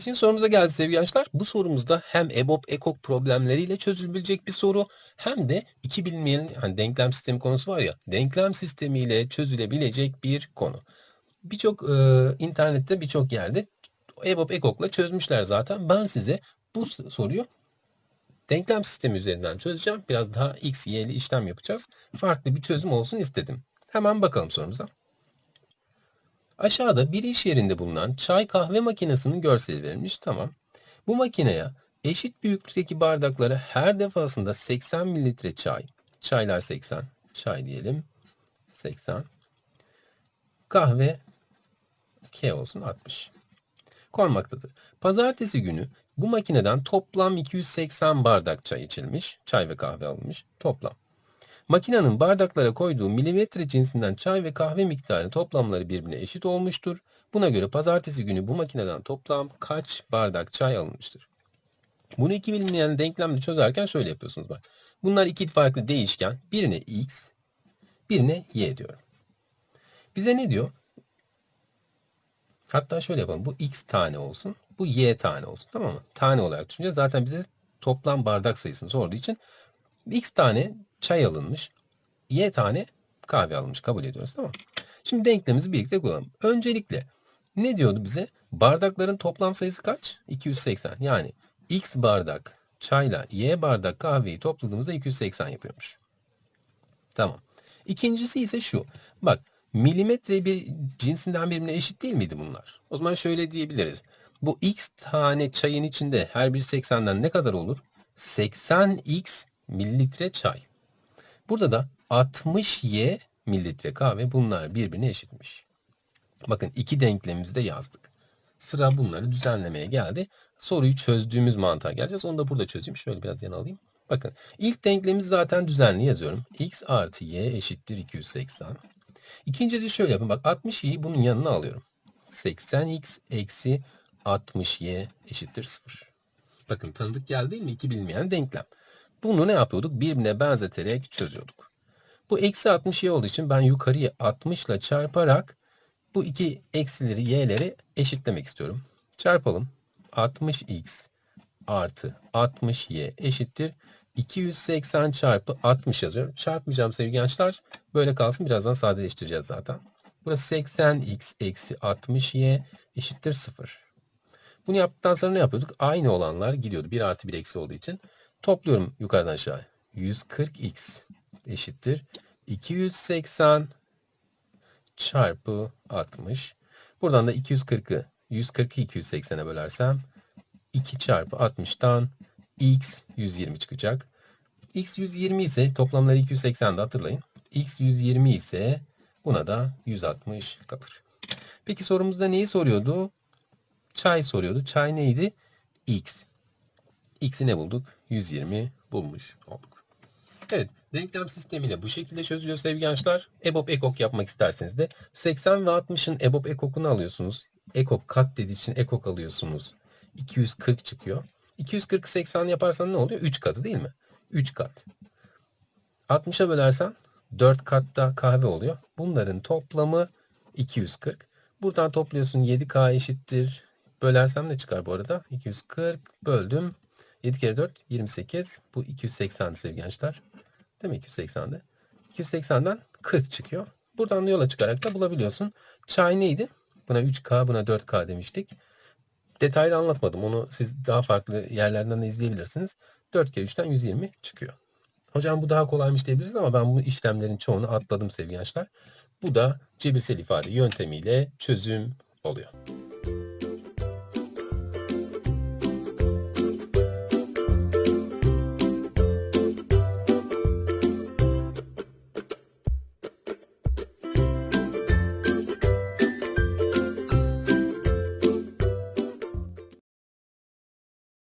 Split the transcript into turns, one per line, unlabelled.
Beşinci sorumuza geldi sevgili gençler. Bu sorumuzda hem EBOB, EKOK problemleriyle çözülebilecek bir soru hem de iki bilinmeyenin hani denklem sistemi konusu var ya denklem sistemiyle çözülebilecek bir konu. Birçok e, internette birçok yerde EBOB, EKOK'la çözmüşler zaten. Ben size bu soruyu denklem sistemi üzerinden çözeceğim. Biraz daha x, y'li işlem yapacağız. Farklı bir çözüm olsun istedim. Hemen bakalım sorumuza. Aşağıda bir iş yerinde bulunan çay kahve makinesinin görseli verilmiş. Tamam. Bu makineye eşit büyüklükteki bardakları her defasında 80 mililitre çay. Çaylar 80. Çay diyelim. 80. Kahve K olsun 60. Konmaktadır. Pazartesi günü bu makineden toplam 280 bardak çay içilmiş. Çay ve kahve alınmış. Toplam. Makinenin bardaklara koyduğu milimetre cinsinden çay ve kahve miktarı toplamları birbirine eşit olmuştur. Buna göre pazartesi günü bu makineden toplam kaç bardak çay alınmıştır? Bunu iki bilinmeyen denklemle çözerken şöyle yapıyorsunuz bak. Bunlar iki farklı değişken. Birine x, birine y diyorum. Bize ne diyor? Hatta şöyle yapalım. Bu x tane olsun. Bu y tane olsun. Tamam mı? Tane olarak düşüneceğiz. Zaten bize toplam bardak sayısını sorduğu için x tane çay alınmış. Y tane kahve alınmış. Kabul ediyoruz. Tamam Şimdi denklemimizi birlikte kullanalım. Öncelikle ne diyordu bize? Bardakların toplam sayısı kaç? 280. Yani x bardak çayla y bardak kahveyi topladığımızda 280 yapıyormuş. Tamam. İkincisi ise şu. Bak milimetre bir cinsinden birbirine eşit değil miydi bunlar? O zaman şöyle diyebiliriz. Bu x tane çayın içinde her bir 80'den ne kadar olur? 80x mililitre çay. Burada da 60y mililitre kahve bunlar birbirine eşitmiş. Bakın iki denklemimizi de yazdık. Sıra bunları düzenlemeye geldi. Soruyu çözdüğümüz mantığa geleceğiz. Onu da burada çözeyim. Şöyle biraz yana alayım. Bakın ilk denklemi zaten düzenli yazıyorum. x artı y eşittir 280. İkinci de şöyle yapın. Bak 60y'yi bunun yanına alıyorum. 80x eksi 60y eşittir 0. Bakın tanıdık geldi değil mi? İki bilmeyen denklem. Bunu ne yapıyorduk? Birbirine benzeterek çözüyorduk. Bu eksi 60y olduğu için ben yukarıyı 60 ile çarparak bu iki eksileri y'leri eşitlemek istiyorum. Çarpalım. 60x artı 60y eşittir. 280 çarpı 60 yazıyorum. Çarpmayacağım sevgili gençler. Böyle kalsın. Birazdan sadeleştireceğiz zaten. Burası 80x eksi 60y eşittir 0. Bunu yaptıktan sonra ne yapıyorduk? Aynı olanlar gidiyordu. 1 artı 1 eksi olduğu için. Topluyorum yukarıdan aşağı. 140x eşittir. 280 çarpı 60. Buradan da 240'ı 140'ı 280'e bölersem 2 çarpı 60'tan x 120 çıkacak. x 120 ise toplamları 280'de hatırlayın. x 120 ise buna da 160 kalır. Peki sorumuzda neyi soruyordu? Çay soruyordu. Çay neydi? x. x'i ne bulduk? 120 bulmuş olduk. Evet, denklem sistemiyle bu şekilde çözülüyor sevgili gençler. EBOB ekok yapmak isterseniz de 80 ve 60'ın EBOB ekokunu alıyorsunuz. Ekok kat dediği için ekok alıyorsunuz. 240 çıkıyor. 240 80 yaparsan ne oluyor? 3 katı değil mi? 3 kat. 60'a bölersen 4 katta kahve oluyor. Bunların toplamı 240. Buradan topluyorsun 7K eşittir. Bölersem ne çıkar bu arada? 240 böldüm. 7 kere 4 28. Bu 280 sevgili gençler. Değil mi 280'de? 280'den 40 çıkıyor. Buradan yola çıkarak da bulabiliyorsun. Çay neydi? Buna 3K buna 4K demiştik. Detaylı anlatmadım. Onu siz daha farklı yerlerden de izleyebilirsiniz. 4 kere 3'ten 120 çıkıyor. Hocam bu daha kolaymış diyebiliriz ama ben bu işlemlerin çoğunu atladım sevgili gençler. Bu da cebirsel ifade yöntemiyle çözüm oluyor.